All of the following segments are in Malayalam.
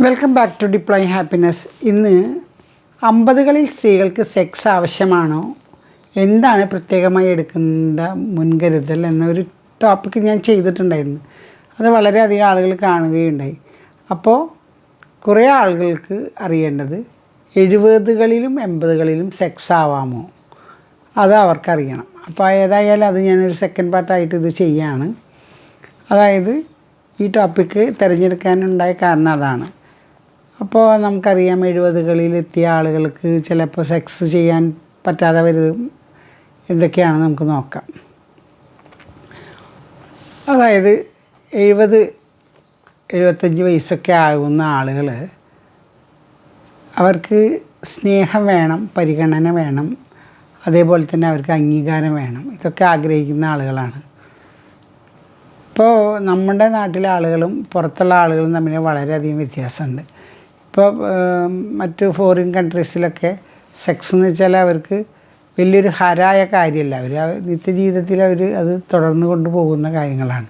Welcome back to deploy happiness ഇന്ന് അമ്പതുകളിൽ സ്ത്രീകൾക്ക് സെക്സ് ആവശ്യമാണോ? എന്താണ് പ്രത്യേകമായി എടുക്കേണ്ട മുൻകരുതൽ എന്നൊരു ടോപ്പിക്ക് ഞാൻ ചെയ്തിട്ടുണ്ടായിരുന്നു. അത് വളരെയധികം ആളുകൾ കാണുകയുണ്ടായി. അപ്പോൾ കുറേ ആളുകൾക്ക് അറിയേണ്ടത് എഴുപതുകളിലും എൺപതുകളിലും സെക്സ് ആവാമോ? അത് അവർക്കറിയണം. അപ്പോൾ ഏതായാലും അത് ഞാനൊരു സെക്കൻഡ് പാർട്ടായിട്ട് ഇത് ചെയ്യാണ്. അതായത് ഈ ടോപ്പിക്ക് തിരഞ്ഞെടുക്കാനുണ്ടായ കാരണം അതാണ്. അപ്പോൾ നമുക്കറിയാം എഴുപതുകളിലെത്തിയ ആളുകൾക്ക് ചിലപ്പോൾ സെക്സ് ചെയ്യാൻ പറ്റാതെ വരും എന്തൊക്കെയാണ് നമുക്ക് നോക്കാം. അതായത് എഴുപത് എഴുപത്തഞ്ച് വയസ്സൊക്കെ ആകുന്ന ആളുകൾ അവർക്ക് സ്നേഹം വേണം പരിഗണന വേണം അതേപോലെ തന്നെ അവർക്ക് അംഗീകാരം വേണം. ഇതൊക്കെ ആഗ്രഹിക്കുന്ന ആളുകളാണ്. ഇപ്പോൾ നമ്മുടെ നാട്ടിലെ ആളുകളും പുറത്തുള്ള ആളുകളും തമ്മിൽ വളരെയധികം വ്യത്യാസമുണ്ട്. ഇപ്പോൾ മറ്റ് ഫോറിൻ കൺട്രീസിലൊക്കെ സെക്സ് എന്ന് വെച്ചാൽ അവർക്ക് വലിയൊരു ഹരായ കാര്യമല്ല. അവർ നിത്യജീവിതത്തിൽ അവർ അത് തുടർന്ന് കൊണ്ടുപോകുന്ന കാര്യങ്ങളാണ്.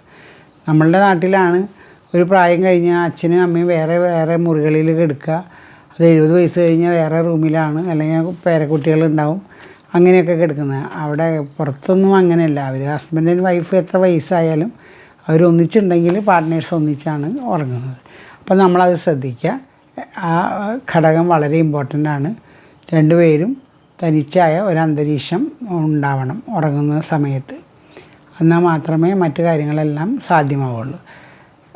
നമ്മളുടെ നാട്ടിലാണ് ഒരു പ്രായം കഴിഞ്ഞാൽ അച്ഛനും അമ്മയും വേറെ വേറെ മുറികളിൽ കിടക്കുക. അത് എഴുപത് വയസ്സ് കഴിഞ്ഞാൽ വേറെ റൂമിലാണ് അല്ലെങ്കിൽ പേരക്കുട്ടികളുണ്ടാവും. അങ്ങനെയൊക്കെ കിടക്കുന്നത്. അവിടെ പുറത്തൊന്നും അങ്ങനെയല്ല. അവർ ഹസ്ബൻഡ് വൈഫ് എത്ര വയസ്സായാലും അവരൊന്നിച്ചുണ്ടെങ്കിൽ പാർട്ട്നേഴ്സ് ഒന്നിച്ചാണ് ഉറങ്ങുന്നത്. അപ്പോൾ നമ്മളത് ശ്രദ്ധിക്കുക. ആ ഘടകം വളരെ ഇമ്പോർട്ടന്റ് ആണ്. രണ്ടുപേരും തനിച്ചായ ഒരു അന്തരീക്ഷം ഉണ്ടാവണം ഉറങ്ങുന്ന സമയത്ത്. എന്നാൽ മാത്രമേ മറ്റു കാര്യങ്ങളെല്ലാം സാധ്യമാവുള്ളൂ.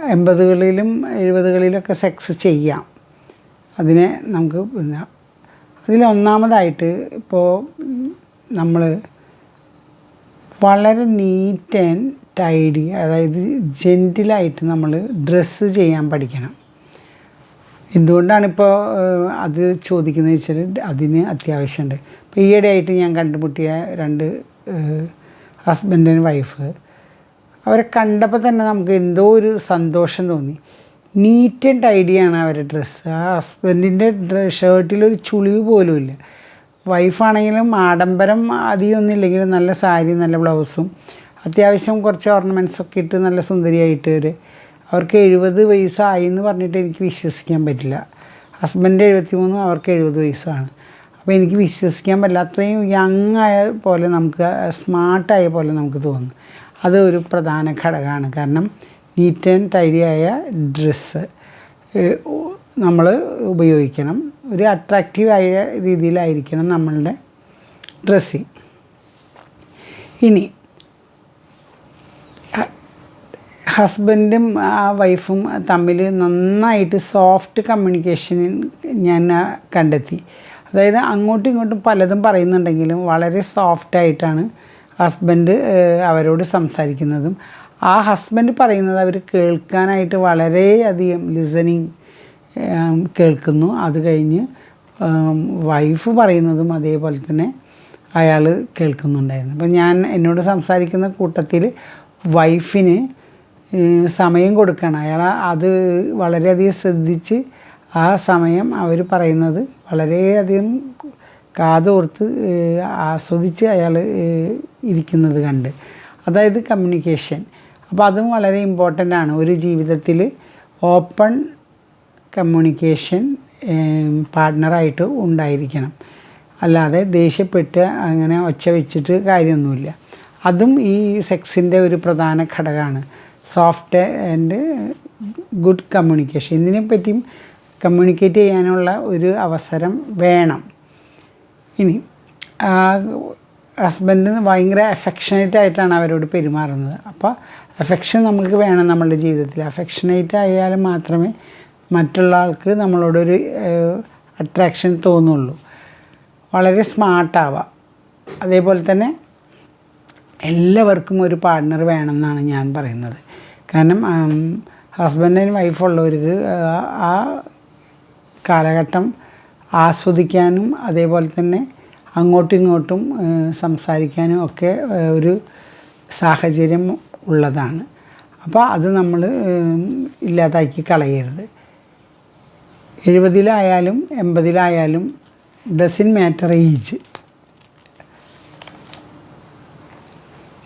എൺപതുകളിലും എഴുപതുകളിലൊക്കെ സെക്സ് ചെയ്യാം. അതിനെ നമുക്ക് അതിലൊന്നാമതായിട്ട് ഇപ്പോൾ നമ്മൾ വളരെ നീറ്റ് ആൻഡ് ടൈഡി അതായത് ജെന്റിലായിട്ട് നമ്മൾ ഡ്രസ്സ് ചെയ്യാൻ പഠിക്കണം. എന്തുകൊണ്ടാണ് ഇപ്പോൾ അത് ചോദിക്കുന്നത് വെച്ചാൽ അതിന് അത്യാവശ്യമുണ്ട്. ഇപ്പോൾ ഈയിടെയായിട്ട് ഞാൻ കണ്ടുമുട്ടിയ രണ്ട് ഹസ്ബൻഡ് ആൻഡ് വൈഫ് അവരെ കണ്ടപ്പോൾ തന്നെ നമുക്ക് എന്തോ ഒരു സന്തോഷം തോന്നി. നീറ്റ് ആൻഡ് ടൈഡിയാണ് അവരുടെ ഡ്രസ്സ് ആ ഹസ്ബൻഡിന്റെ ഷർട്ടിലൊരു ചുളിവ് പോലും ഇല്ല. വൈഫാണെങ്കിലും ആഡംബരം അധികമൊന്നും ഇല്ലെങ്കിലും നല്ല സാരി നല്ല ബ്ലൗസും അത്യാവശ്യം കുറച്ച് ഓർണമെന്റ്സ് ഒക്കെ ഇട്ട് നല്ല സുന്ദരിയായിട്ട് അവർ അവർക്ക് എഴുപത് വയസ്സായി എന്ന് പറഞ്ഞിട്ട് എനിക്ക് വിശ്വസിക്കാൻ പറ്റില്ല. ഹസ്ബൻഡ് എഴുപത്തി മൂന്നും അവർക്ക് എഴുപത് വയസ്സാണ്. അപ്പോൾ എനിക്ക് വിശ്വസിക്കാൻ പറ്റില്ല അത്രയും യങ് ആയ പോലെ നമുക്ക് സ്മാർട്ടായ പോലെ നമുക്ക് തോന്നും അത് ഒരു പ്രധാന ഘടകമാണ്. കാരണം നീറ്റ് ആൻഡ് ടൈഡിയായ ഡ്രസ്സ് നമ്മൾ ഉപയോഗിക്കണം. ഒരു അട്രാക്റ്റീവായ രീതിയിലായിരിക്കണം നമ്മളുടെ ഡ്രസ്സിങ് ഇനി ഹസ്ബൻഡും ആ വൈഫും തമ്മിൽ നന്നായിട്ട് സോഫ്റ്റ് കമ്മ്യൂണിക്കേഷൻ ഞാൻ കണ്ടെത്തി. അതായത് അങ്ങോട്ടും ഇങ്ങോട്ടും പലതും പറയുന്നുണ്ടെങ്കിലും വളരെ സോഫ്റ്റായിട്ടാണ് ഹസ്ബൻഡ് അവരോട് സംസാരിക്കുന്നതും. ആ ഹസ്ബൻഡ് പറയുന്നത് അവർ കേൾക്കാനായിട്ട് വളരെയധികം ലിസണിങ് കേൾക്കുന്നു. അത് കഴിഞ്ഞ് വൈഫ് പറയുന്നതും അതേപോലെ തന്നെ അയാൾ കേൾക്കുന്നുണ്ടായിരുന്നു. അപ്പം ഞാൻ എന്നോട് സംസാരിക്കുന്ന കൂട്ടത്തിൽ വൈഫിന് സമയം കൊടുക്കണം. അയാൾ അത് വളരെയധികം ശ്രദ്ധിച്ച് ആ സമയം അവർ പറയുന്നത് വളരെയധികം കാതോർത്ത് ആസ്വദിച്ച് അയാൾ ഇരിക്കുന്നത് കണ്ട്. അതായത് കമ്മ്യൂണിക്കേഷൻ അപ്പോൾ അതും വളരെ ഇമ്പോർട്ടന്റ് ആണ്. ഒരു ജീവിതത്തിൽ ഓപ്പൺ കമ്മ്യൂണിക്കേഷൻ പാർട്ട്ണറായിട്ട് ഉണ്ടായിരിക്കണം. അല്ലാതെ ദേഷ്യപ്പെട്ട് അങ്ങനെ ഒച്ച വെച്ചിട്ട് കാര്യമൊന്നുമില്ല. അതും ഈ സെക്സിന്റെ ഒരു പ്രധാന ഘടകമാണ്. സോഫ്റ്റ് ആൻഡ് ഗുഡ് കമ്മ്യൂണിക്കേഷൻ ഇതിനെപ്പറ്റിയും കമ്മ്യൂണിക്കേറ്റ് ചെയ്യാനുള്ള ഒരു അവസരം വേണം. ഇനി ഹസ്ബൻഡ് ഭയങ്കര അഫെക്ഷനേറ്റ് ആയിട്ടാണ് അവരോട് പെരുമാറുന്നത്. അപ്പോൾ അഫെക്ഷൻ നമുക്ക് വേണം നമ്മളുടെ ജീവിതത്തിൽ. അഫെക്ഷനേറ്റ് ആയാൽ മാത്രമേ മറ്റുള്ള ആൾക്ക് നമ്മളോടൊരു അട്രാക്ഷൻ തോന്നുള്ളൂ. വളരെ സ്മാർട്ടാവാം അതേപോലെ തന്നെ എല്ലാവർക്കും ഒരു പാർട്ട്ണർ വേണമെന്നാണ് ഞാൻ പറയുന്നത്. കാരണം ഹസ്ബൻഡ് ആൻഡ് വൈഫുള്ളവർക്ക് ആ കാലഘട്ടം ആസ്വദിക്കാനും അതേപോലെ തന്നെ അങ്ങോട്ടും ഇങ്ങോട്ടും സംസാരിക്കാനും ഒക്കെ ഒരു സാഹചര്യം ഉള്ളതാണ്. അപ്പോൾ അത് നമ്മൾ ഇല്ലാതാക്കി കളയരുത്. എഴുപതിലായാലും എൺപതിലായാലും ഡസിൻ മാറ്റർ ഏജ്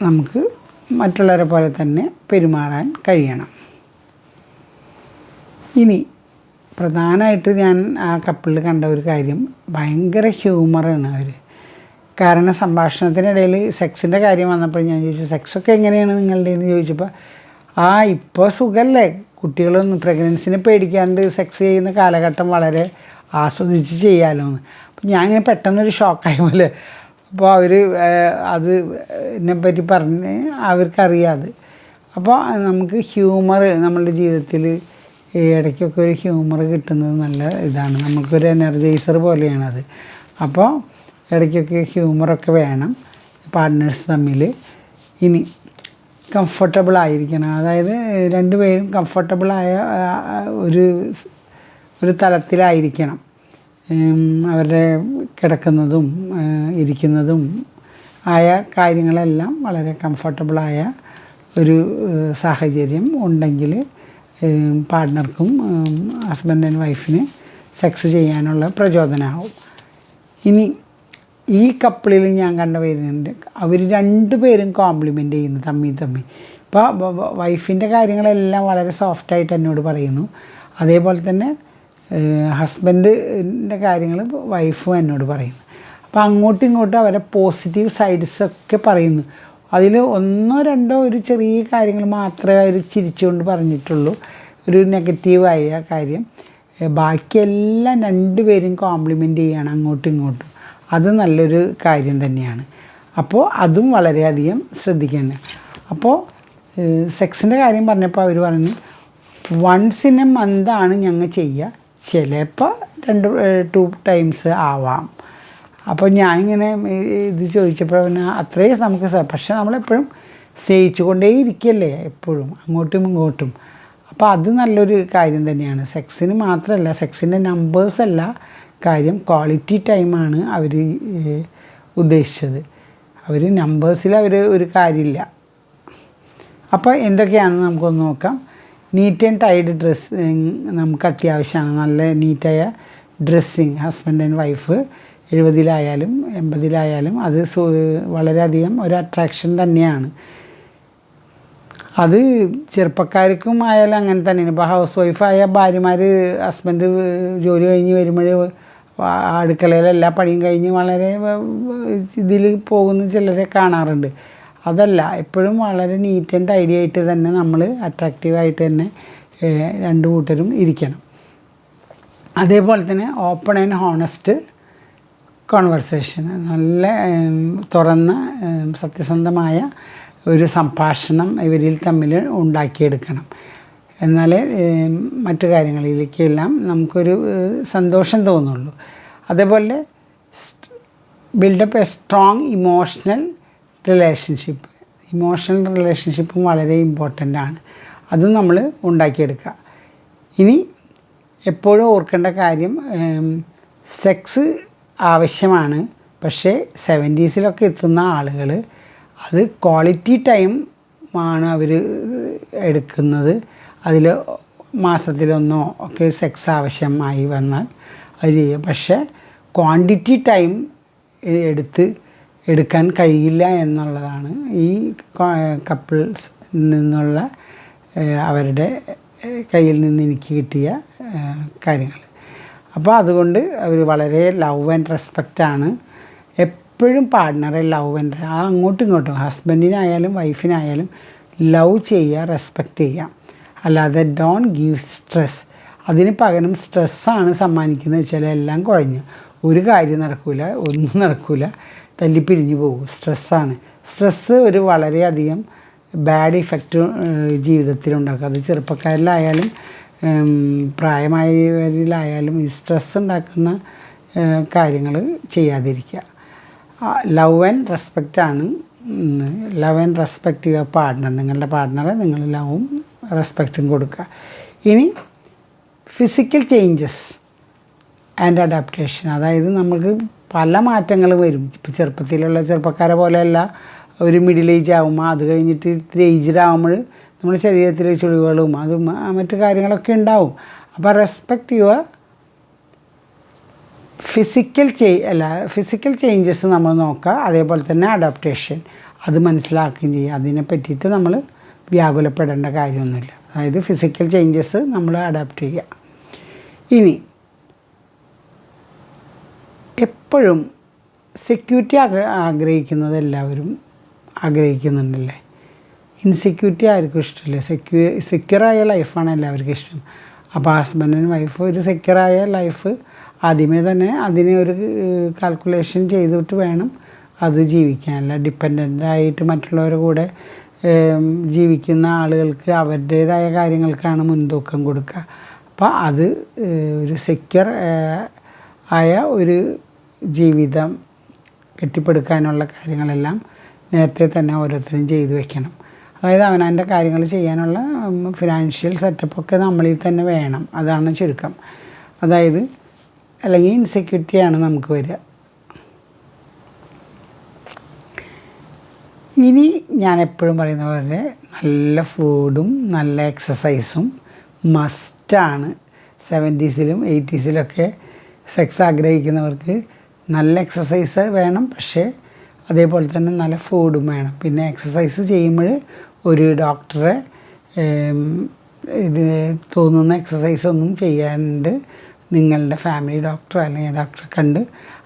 നമുക്ക് മറ്റുള്ളവരെ പോലെ തന്നെ പെരുമാറാൻ കഴിയണം. ഇനി പ്രധാനമായിട്ട് ഞാൻ ആ കപ്പിളിൽ കണ്ട ഒരു കാര്യം ഭയങ്കര ഹ്യൂമറാണ് അവർ കാരണം സംഭാഷണത്തിനിടയിൽ സെക്സിന്റെ കാര്യം വന്നപ്പോൾ ഞാൻ ചോദിച്ചു സെക്സൊക്കെ എങ്ങനെയാണ് നിങ്ങളുടെ? എന്ന് ചോദിച്ചപ്പോൾ ആ ഇപ്പോൾ സുഖമല്ലേ? കുട്ടികളൊന്നും പ്രഗ്നൻസിനെ പേടിക്കാണ്ട് സെക്സ് ചെയ്യുന്ന കാലഘട്ടം വളരെ ആസ്വദിച്ച് ചെയ്യാമല്ലോ എന്ന്. അപ്പം ഞാൻ ഇങ്ങനെ പെട്ടെന്നൊരു ഷോക്കായ പോലെ അപ്പോൾ അവർ അത് ഇതിനെപ്പറ്റി പറഞ്ഞ് അവർക്കറിയാതെ. അപ്പോൾ നമുക്ക് ഹ്യൂമർ നമ്മളുടെ ജീവിതത്തിൽ ഇടയ്ക്കൊക്കെ ഒരു ഹ്യൂമർ കിട്ടുന്നത് നല്ല ഇതാണ്. നമുക്കൊരു എനർജൈസർ പോലെയാണത്. അപ്പോൾ ഇടയ്ക്കൊക്കെ ഹ്യൂമറൊക്കെ വേണം പാർട്ട്നേഴ്സ് തമ്മിൽ ഇനി കംഫർട്ടബിൾ ആയിരിക്കണം അതായത് രണ്ടുപേരും കംഫർട്ടബിളായ ഒരു ഒരു തലത്തിലായിരിക്കണം. അവരുടെ കിടക്കുന്നതും ഇരിക്കുന്നതും ആയ കാര്യങ്ങളെല്ലാം വളരെ കംഫർട്ടബിളായ ഒരു സാഹചര്യം ഉണ്ടെങ്കിൽ പാർട്ട്ണർക്കും ഹസ്ബൻഡ് ആൻഡ് വൈഫിന് സെക്സ് ചെയ്യാനുള്ള പ്രചോദനമാവും ഇനി ഈ കപ്പിളിൽ ഞാൻ കണ്ട വരുന്നുണ്ട് അവർ രണ്ടുപേരും കോംപ്ലിമെന്റ് ചെയ്യുന്നു തമ്മി തമ്മി. ഇപ്പോൾ വൈഫിന്റെ കാര്യങ്ങളെല്ലാം വളരെ സോഫ്റ്റായിട്ട് എന്നോട് പറയുന്നു. അതേപോലെ തന്നെ ഹസ്ബൻഡിന്റെ കാര്യങ്ങൾ വൈഫും എന്നോട് പറയുന്നു. അപ്പോൾ അങ്ങോട്ടും ഇങ്ങോട്ടും അവരെ പോസിറ്റീവ് സൈഡ്സൊക്കെ പറയുന്നു. അതിൽ ഒന്നോ രണ്ടോ ഒരു ചെറിയ കാര്യങ്ങൾ മാത്രമേ അവർ ചിരിച്ചുകൊണ്ട് പറഞ്ഞിട്ടുള്ളൂ. ഒരു നെഗറ്റീവായ കാര്യം. ബാക്കിയെല്ലാം രണ്ടുപേരും കോംപ്ലിമെന്റ് ചെയ്യണം അങ്ങോട്ടും ഇങ്ങോട്ടും. അത് നല്ലൊരു കാര്യം തന്നെയാണ്. അപ്പോൾ അതും വളരെയധികം ശ്രദ്ധിക്കേണ്ട. അപ്പോൾ സെക്സിന്റെ കാര്യം പറഞ്ഞപ്പോൾ അവർ പറഞ്ഞു വൺസ് ഇൻ എ മന്താണ് ഞങ്ങൾ ചെയ്യുക ചിലപ്പോൾ രണ്ട് ടു ടൈംസ് ആവാം. അപ്പോൾ ഞാൻ ഇങ്ങനെ ഇത് ചോദിച്ചപ്പോൾ പിന്നെ അത്രയും നമുക്ക് പക്ഷെ നമ്മളെപ്പോഴും സ്നേഹിച്ചു കൊണ്ടേ ഇരിക്കല്ലേ എപ്പോഴും അങ്ങോട്ടും ഇങ്ങോട്ടും. അപ്പോൾ അത് നല്ലൊരു കാര്യം തന്നെയാണ്. സെക്സിന് മാത്രമല്ല സെക്സിന്റെ നമ്പേഴ്സ് അല്ല കാര്യം ക്വാളിറ്റി ടൈമാണ് അവർ ഉദ്ദേശിച്ചത്. അവർ നമ്പേഴ്സിൽ അവർ ഒരു കാര്യമില്ല. അപ്പോൾ എന്തൊക്കെയാണെന്ന് നമുക്കൊന്ന് നോക്കാം. നീറ്റ് ആൻഡ് ടൈഡ് ഡ്രസ്സിങ് നമുക്ക് അത്യാവശ്യമാണ്. നല്ല നീറ്റായ ഡ്രസ്സിങ് ഹസ്ബൻഡ് ആൻഡ് വൈഫ് എഴുപതിലായാലും എൺപതിലായാലും അത് വളരെയധികം ഒരു അട്രാക്ഷൻ തന്നെയാണ്. അത് ചെറുപ്പക്കാർക്കും ആയാലും അങ്ങനെ തന്നെയാണ്. ഇപ്പോൾ ഹൗസ് വൈഫായ ഭാര്യമാർ ഹസ്ബൻഡ് ജോലി കഴിഞ്ഞ് വരുമ്പോഴേ അടുക്കളയിലെല്ലാ പണിയും കഴിഞ്ഞ് വളരെ ഇതിൽ പോകുന്ന ചിലരെ കാണാറുണ്ട്. അതല്ല എപ്പോഴും വളരെ നീറ്റ് ആൻഡ് ടൈഡി ആയിട്ട് തന്നെ നമ്മൾ അട്രാക്റ്റീവായിട്ട് തന്നെ രണ്ട് കൂട്ടരും ഇരിക്കണം. അതേപോലെ തന്നെ ഓപ്പൺ ആൻഡ് ഹോണസ്റ്റ് കോൺവെർസേഷൻ നല്ല തുറന്ന സത്യസന്ധമായ ഒരു സംഭാഷണം ഇവരിൽ തമ്മിൽ ഉണ്ടാക്കിയെടുക്കണം. എന്നാലേ മറ്റു കാര്യങ്ങളിലേക്കെല്ലാം നമുക്കൊരു സന്തോഷം തോന്നുള്ളൂ. അതേപോലെ build up a strong emotional relationship emotional റിലേഷൻഷിപ്പും വളരെ ഇമ്പോർട്ടന്റ് ആണ്. അതും നമ്മൾ ഉണ്ടാക്കിയെടുക്കുക. ഇനി എപ്പോഴും ഓർക്കേണ്ട കാര്യം സെക്സ് ആവശ്യമാണ്. പക്ഷേ സെവന്റീസിലൊക്കെ എത്തുന്ന ആളുകൾ അത് ക്വാളിറ്റി ടൈം ആണ് അവർ എടുക്കുന്നത്. അതിൽ മാസത്തിലൊന്നോ ഒക്കെ സെക്സ് ആവശ്യമായി വന്നാൽ അത് ചെയ്യും. പക്ഷേ ക്വാണ്ടിറ്റി ടൈം എടുത്ത് എടുക്കാൻ കഴിയില്ല എന്നുള്ളതാണ് ഈ കപ്പിൾസ് നിന്നുള്ള അവരുടെ കയ്യിൽ നിന്ന് എനിക്ക് കിട്ടിയ കാര്യങ്ങൾ. അപ്പോൾ അതുകൊണ്ട് അവർ വളരെ ലവ് ആൻഡ് റെസ്പെക്റ്റാണ് എപ്പോഴും പാർട്ട്ണറെ ലവ് ആൻഡ് ആ അങ്ങോട്ടും ഇങ്ങോട്ടും ഹസ്ബൻഡിനായാലും വൈഫിനായാലും ലവ് ചെയ്യുക റെസ്പെക്റ്റ് ചെയ്യുക. അല്ലാതെ ഡോൺ ഗീവ് സ്ട്രെസ് അതിന് പകരം സ്ട്രെസ്സാണ് സമ്മാനിക്കുന്നത് വെച്ചാൽ എല്ലാം കുഴഞ്ഞു. ഒരു കാര്യം നടക്കില്ല ഒന്നും നടക്കില്ല തല്ലിപ്പിരിഞ്ഞു പോകും സ്ട്രെസ്സാണ്. സ്ട്രെസ്സ് ഒരു വളരെയധികം ബാഡ് ഇഫക്റ്റ് ജീവിതത്തിലുണ്ടാക്കും. അത് ചെറുപ്പക്കാരിലായാലും പ്രായമായവരിലായാലും ഈ സ്ട്രെസ് ഉണ്ടാക്കുന്ന കാര്യങ്ങൾ ചെയ്യാതിരിക്കുക. ലവ് ആൻഡ് റെസ്പെക്റ്റ് ആണ്. Love and respect your partner നിങ്ങളുടെ പാർട്ട്ണറെ നിങ്ങൾ ലവും റെസ്പെക്റ്റും കൊടുക്കുക. ഇനി ഫിസിക്കൽ ചേഞ്ചസ് ആൻഡ് അഡാപ്റ്റേഷൻ അതായത് നമുക്ക് പല മാറ്റങ്ങൾ വരും. ഇപ്പോൾ ചെറുപ്പത്തിലുള്ള ചെറുപ്പക്കാരെ പോലെയല്ല ഒരു മിഡിൽ ഏജ് ആകുമ്പോൾ അത് കഴിഞ്ഞിട്ട് ഇത്തിരി ഏജ്ഡ് ആകുമ്പോൾ നമ്മുടെ ശരീരത്തിലെ ചുളിവുകളും അതും മറ്റു കാര്യങ്ങളൊക്കെ ഉണ്ടാവും. അപ്പോൾ റെസ്പെക്റ്റ് യുവർ ഫിസിക്കൽ ചെയ് അല്ല ഫിസിക്കൽ ചേഞ്ചസ് നമ്മൾ നോക്കുക. അതേപോലെ തന്നെ അഡാപ്റ്റേഷൻ അത് മനസ്സിലാക്കുകയും ചെയ്യുക. അതിനെ പറ്റിയിട്ട് നമ്മൾ വ്യാകുലപ്പെടേണ്ട കാര്യമൊന്നുമില്ല. അതായത് ഫിസിക്കൽ ചേഞ്ചസ് നമ്മൾ അഡാപ്റ്റ് ചെയ്യുക. ഇനി എപ്പോഴും സെക്യൂരിറ്റി ആഗ്രഹിക്കുന്നത് എല്ലാവരും ആഗ്രഹിക്കുന്നുണ്ടല്ലേ? ഇൻസെക്യൂരിറ്റി ആർക്കും ഇഷ്ടമില്ല. സെക്യൂ സെക്യൂറായ ലൈഫാണ് എല്ലാവർക്കും ഇഷ്ടം. അപ്പോൾ ഹസ്ബൻഡിനും വൈഫ് ഒരു സെക്യൂറായ ലൈഫ് ആദ്യമേ തന്നെ അതിനെ ഒരു കാൽക്കുലേഷൻ ചെയ്തിട്ട് വേണം അത് ജീവിക്കാനല്ല അല്ല ഡിപ്പെൻഡന്റ് ആയിട്ട് മറ്റുള്ളവരുടെ കൂടെ ജീവിക്കുന്ന ആളുകൾക്ക് അവരുടേതായ കാര്യങ്ങൾക്കാണ് മുൻതൂക്കം കൊടുക്കുക. അപ്പോൾ അത് ഒരു സെക്യൂർ ആയ ഒരു ജീവിതം കെട്ടിപ്പടുക്കാനുള്ള കാര്യങ്ങളെല്ലാം നേരത്തെ തന്നെ ഓരോരുത്തരും ചെയ്തു വെക്കണം. അതായത് അവനവന്റെ കാര്യങ്ങൾ ചെയ്യാനുള്ള ഫിനാൻഷ്യൽ സെറ്റപ്പൊക്കെ നമ്മളിൽ തന്നെ വേണം. അതാണ് ചുരുക്കം. അതായത് അല്ലെങ്കിൽ ഇൻസെക്യൂരിറ്റിയാണ് നമുക്ക് വരിക. ഇനി ഞാൻ എപ്പോഴും പറയുന്ന പോലെ നല്ല ഫുഡും നല്ല എക്സസൈസും മസ്റ്റാണ് സെവന്റീസിലും എയ്റ്റീസിലൊക്കെ സെക്സ് ആഗ്രഹിക്കുന്നവർക്ക് നല്ല എക്സസൈസ് വേണം പക്ഷേ അതേപോലെ തന്നെ നല്ല ഫുഡും വേണം. പിന്നെ എക്സസൈസ് ചെയ്യുമ്പോൾ ഒരു ഡോക്ടറെ ഇത് തോന്നുന്ന എക്സസൈസ് ഒന്നും ചെയ്യാണ്ട് നിങ്ങളുടെ ഫാമിലി ഡോക്ടർ അല്ലെങ്കിൽ ഡോക്ടറെ കണ്ട്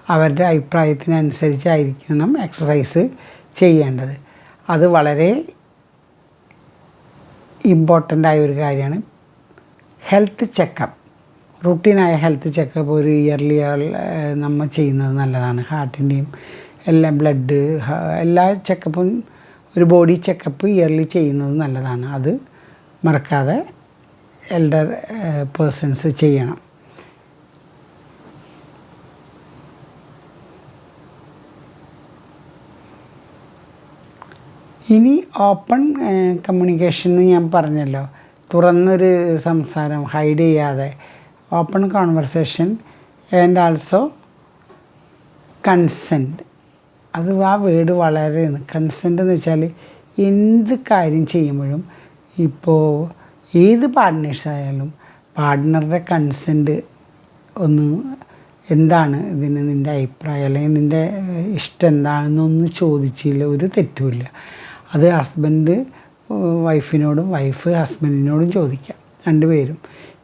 അവരുടെ അഭിപ്രായത്തിനനുസരിച്ചായിരിക്കണം എക്സസൈസ് ചെയ്യേണ്ടത്. അത് വളരെ ഇമ്പോർട്ടന്റ് ആയ ഒരു കാര്യമാണ്. ഹെൽത്ത് ചെക്കപ്പ് റുട്ടീനായ ഹെൽത്ത് ചെക്കപ്പ് ഒരു ഇയർലി നമ്മൾ ചെയ്യുന്നത് നല്ലതാണ്. ഹാർട്ടിന്റെയും എല്ലാ ബ്ലഡ് എല്ലാ ചെക്കപ്പും ഒരു ബോഡി ചെക്കപ്പ് ഇയർലി ചെയ്യുന്നത് നല്ലതാണ്. അത് മറക്കാതെ എൽഡർ പേഴ്സൺസ് ചെയ്യണം. ഇനി ഓപ്പൺ കമ്മ്യൂണിക്കേഷൻ ഞാൻ പറഞ്ഞല്ലോ. തുറന്നൊരു സംസാരം ഹൈഡ് ചെയ്യാതെ open conversation and also consent അത് ആ വേർഡ് വളരെ കൺസെന്റ് എന്ന് വെച്ചാൽ എന്ത് കാര്യം ചെയ്യുമ്പോഴും ഇപ്പോൾ ഏത് പാർട്ട്നേഴ്സ് ആയാലും പാർട്ട്ണറുടെ കൺസെന്റ് ഒന്ന് എന്താണ് ഇതിന് നിന്റെ അഭിപ്രായം? അല്ലെങ്കിൽ നിന്റെ ഇഷ്ടം എന്താണെന്നൊന്നും ചോദിച്ചില്ല. ഒരു തെറ്റുമില്ല അത് ഹസ്ബൻഡ് വൈഫിനോടും വൈഫ് ഹസ്ബൻഡിനോടും ചോദിക്കാം. രണ്ടുപേരും.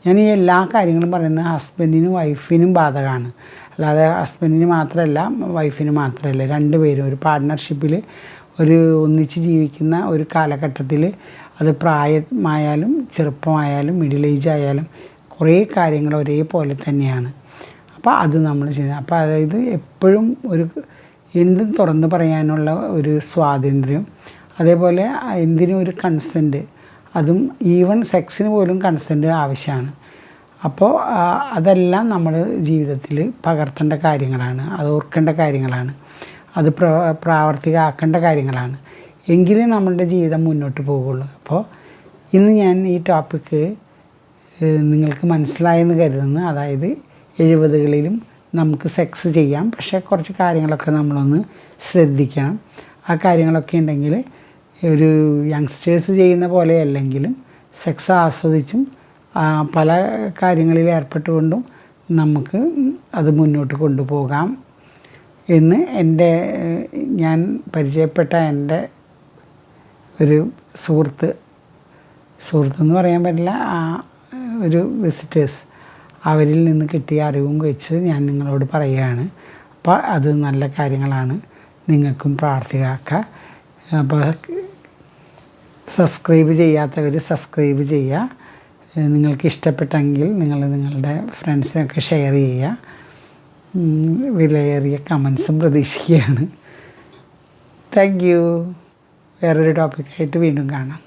ഞാൻ ഈ എല്ലാ കാര്യങ്ങളും പറയുന്നത് ഹസ്ബൻഡിനും വൈഫിനും ബാധകമാണ്. അല്ലാതെ ഹസ്ബൻഡിന് മാത്രമല്ല വൈഫിന് മാത്രമല്ല. രണ്ടുപേരും ഒരു പാർട്ട്ണർഷിപ്പിൽ ഒരു ഒന്നിച്ച് ജീവിക്കുന്ന ഒരു കാലഘട്ടത്തിൽ അത് പ്രായമായാലും ചെറുപ്പമായാലും മിഡിൽ ഏജ് ആയാലും കുറേ കാര്യങ്ങൾ ഒരേപോലെ തന്നെയാണ്. അപ്പോൾ അത് നമ്മൾ ചെയ്യുന്നത് അപ്പോൾ അതായത് എപ്പോഴും ഒരു എന്തും തുറന്ന് പറയാനുള്ള ഒരു സ്വാതന്ത്ര്യം അതേപോലെ എന്തിനും ഒരു കൺസെന്റ് അതും ഈവൻ സെക്സിന് പോലും കൺസെന്റ് ആവശ്യമാണ് അപ്പോൾ അതെല്ലാം നമ്മൾ ജീവിതത്തിൽ പകർത്തേണ്ട കാര്യങ്ങളാണ്. അത് ഓർക്കേണ്ട കാര്യങ്ങളാണ്. അത് പ്ര പ്രാവർത്തികമാക്കേണ്ട കാര്യങ്ങളാണ്. എങ്കിലേ നമ്മളുടെ ജീവിതം മുന്നോട്ട് പോകുള്ളൂ. അപ്പോൾ ഇന്ന് ഞാൻ ഈ ടോപ്പിക്ക് നിങ്ങൾക്ക് മനസ്സിലായെന്ന് കരുതുന്നു. അതായത് എഴുപതുകളിലും നമുക്ക് സെക്സ് ചെയ്യാം. പക്ഷേ കുറച്ച് കാര്യങ്ങളൊക്കെ നമ്മളൊന്ന് ശ്രദ്ധിക്കണം. ആ കാര്യങ്ങളൊക്കെ ഉണ്ടെങ്കിൽ ഒരു യങ്സ്റ്റേഴ്സ് ചെയ്യുന്ന പോലെ അല്ലെങ്കിലും സെക്സ് ആസ്വദിച്ചും പല കാര്യങ്ങളിൽ ഏർപ്പെട്ടുകൊണ്ടും നമുക്ക് അത് മുന്നോട്ട് കൊണ്ടുപോകാം എന്ന് എന്റെ ഞാൻ പരിചയപ്പെട്ട എന്റെ ഒരു സുഹൃത്ത് സുഹൃത്ത് എന്ന് പറയാൻ പറ്റില്ല ഒരു വിസിറ്റേഴ്സ് അവരിൽ നിന്ന് കിട്ടിയ അറിവും വെച്ച് ഞാൻ നിങ്ങളോട് പറയുകയാണ്. അപ്പോൾ അത് നല്ല കാര്യങ്ങളാണ്. നിങ്ങൾക്കും പ്രാർത്ഥിക്കാക്ക. അപ്പോൾ സബ്സ്ക്രൈബ് ചെയ്യാത്തവർ സബ്സ്ക്രൈബ് ചെയ്യുക. നിങ്ങൾക്ക് ഇഷ്ടപ്പെട്ടെങ്കിൽ നിങ്ങൾ നിങ്ങളുടെ ഫ്രണ്ട്സിനൊക്കെ ഷെയർ ചെയ്യുക. വിലയേറിയ കമൻസും പ്രതീക്ഷിക്കുകയാണ്. Thank you. വേറൊരു ടോപ്പിക്കായിട്ട് വീണ്ടും കാണാം.